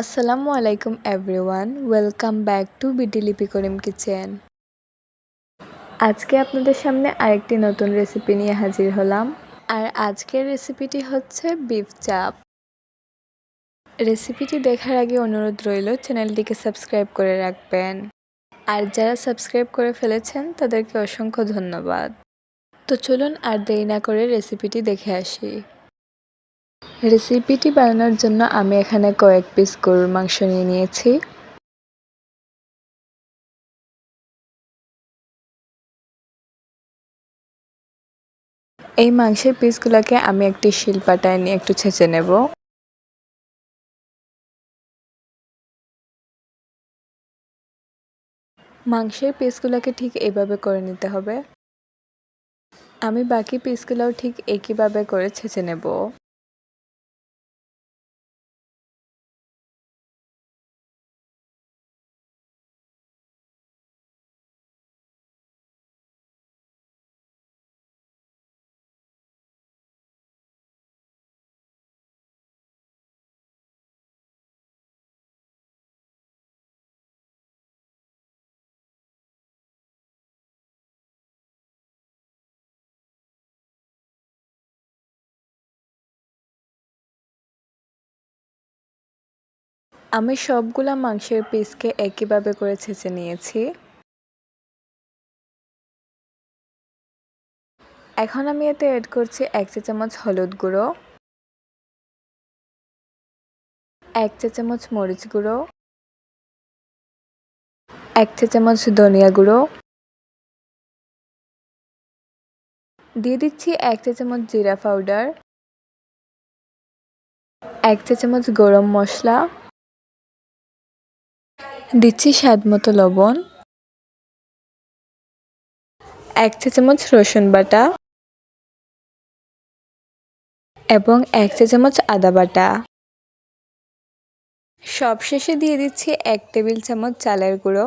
আসসালামু আলাইকুম everyone welcome back to BD Lipi Karim kitchen আজকে আপনাদের সামনে আরেকটি নতুন রেসিপি নিয়ে হাজির হলাম। আর আজকের রেসিপিটি হচ্ছে বিফ চাপ রেসিপিটি দেখার আগে অনুরোধ রইল চ্যানেলটিকে সাবস্ক্রাইব করে রাখবেন। আর যারা সাবস্ক্রাইব করে ফেলেছেন তাদেরকে অসংখ্য ধন্যবাদ। তো চলুন আর দেরি না করে রেসিপিটি দেখে আসি। রেসিপিটি বানানোর জন্য আমি এখানে কয়েক পিস গরুর মাংস নিয়ে নিয়েছি। এই মাংসের পিসগুলোকে আমি একটি শিলপাটায় নিয়ে একটু ছেঁচে নেব। মাংসের পিসগুলোকে ঠিক এইভাবে করে নিতে হবে। আমি বাকি পিসগুলোও ঠিক একইভাবে করে ছেঁচে নেব। আমি সবগুলা মাংসের পিসকে একইভাবে করে ছেঁচে নিয়েছি। এখন আমি এতে অ্যাড করছি এক চা চামচ হলুদ গুঁড়ো, এক চা চামচ মরিচ গুঁড়ো, এক চা চামচ ধনিয়া গুঁড়ো। দিয়ে দিচ্ছি এক চা চামচ জিরা পাউডার, এক চা চামচ গরম মশলা। দিচ্ছি স্বাদ মতো লবণ, এক চা চামচ রসুন বাটা এবং এক চা চামচ আদা বাটা। সবশেষে দিয়ে দিচ্ছি এক টেবিল চামচ চালের গুঁড়ো।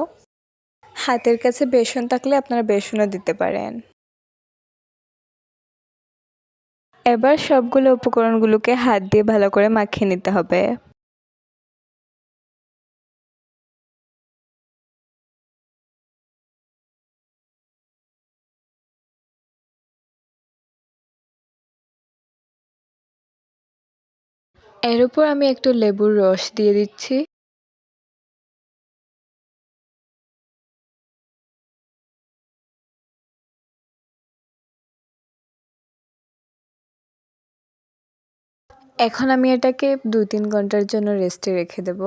হাতের কাছে বেসন থাকলে আপনারা বেসনও দিতে পারেন। এবার সবগুলো উপকরণগুলোকে হাত দিয়ে ভালো করে মাখিয়ে নিতে হবে। এর উপর আমি একটু লেবুর রস দিয়ে দিচ্ছি। এখন আমি এটাকে দু তিন ঘণ্টার জন্য রেস্টে রেখে দেব।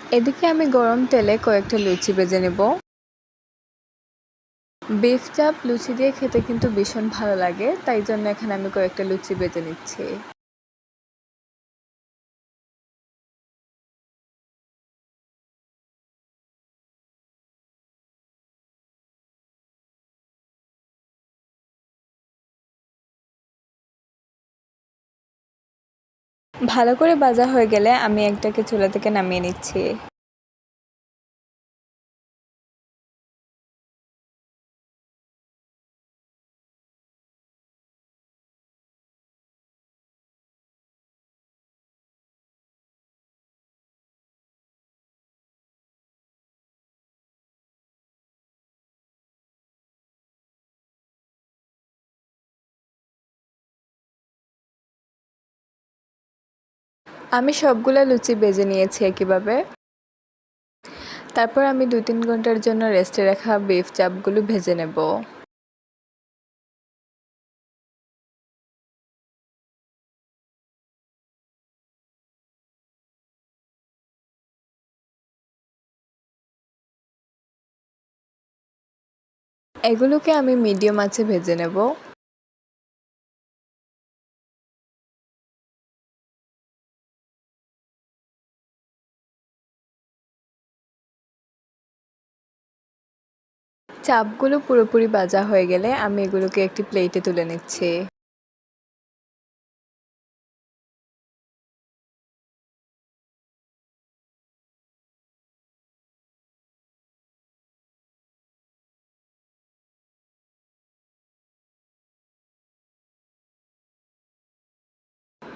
এদিকে আমি গরম তেলে কয়েকটা লুচি বেজে নেব। বিফ চাপ লুচি দিয়ে খেতে কিন্তু ভীষণ ভালো লাগে, তাই জন্য এখানে আমি কয়েকটা লুচি বেজে নিচ্ছি। ভালো করে বাজা হয়ে গেলে আমি একটাকে চুলা থেকে নামিয়ে নিচ্ছি। আমি সবগুলো লুচি বেজে নিয়েছি একইভাবে তারপর আমি দু তিন ঘণ্টার জন্য রেস্টে রাখা বিফ চাপগুলো ভেজে নেব। এগুলোকে আমি মিডিয়াম আছে ভেজে নেব। চাপগুলো পুরোপুরি ভাজা হয়ে গেলে আমি এগুলোকে একটি প্লেটে তুলে নিচ্ছি।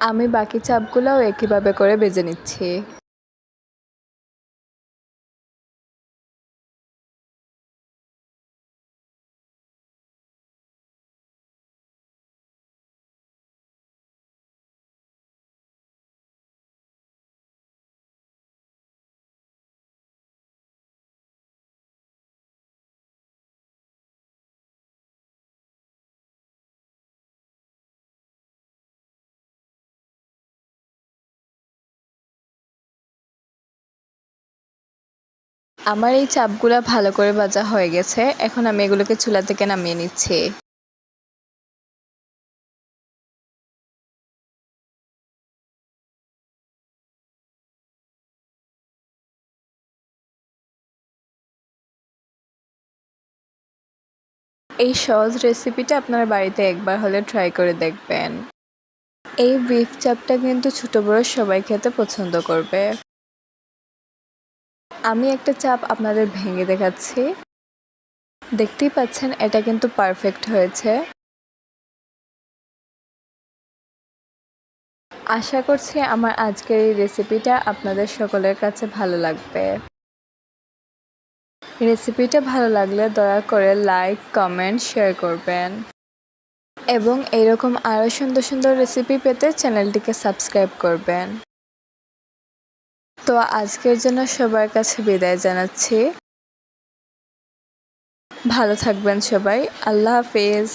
আমি বাকি চাপগুলোও একইভাবে করে বেজে নিচ্ছি। আমার এই চাপগুলা ভালো করে ভাজা হয়ে গেছে, এখন আমি এগুলোকে চুলা থেকে নামিয়ে নিচ্ছি। এই সহজ রেসিপিটা আপনার বাড়িতে একবার হলে ট্রাই করে দেখবেন। এই বিফ চাপটা কিন্তু ছোট বড় সবাই খেতে পছন্দ করবে। আমি একটা চাপ আপনাদের ভেঙে দেখাচ্ছি। দেখতেই পাচ্ছেন, এটা কিন্তু পারফেক্ট হয়েছে। আশা করছি আমার আজকের এই রেসিপিটা আপনাদের সকলের কাছে ভালো লাগবে। রেসিপিটা ভালো লাগলে দয়া করে লাইক কমেন্ট শেয়ার করবেন। এবং এরকম আরও সুন্দর সুন্দর রেসিপি পেতে চ্যানেলটিকে সাবস্ক্রাইব করবেন। তো আজকের জন্য সবার কাছে বিদায় জানাচ্ছি। ভালো থাকবেন সবাই। আল্লাহ হাফিজ।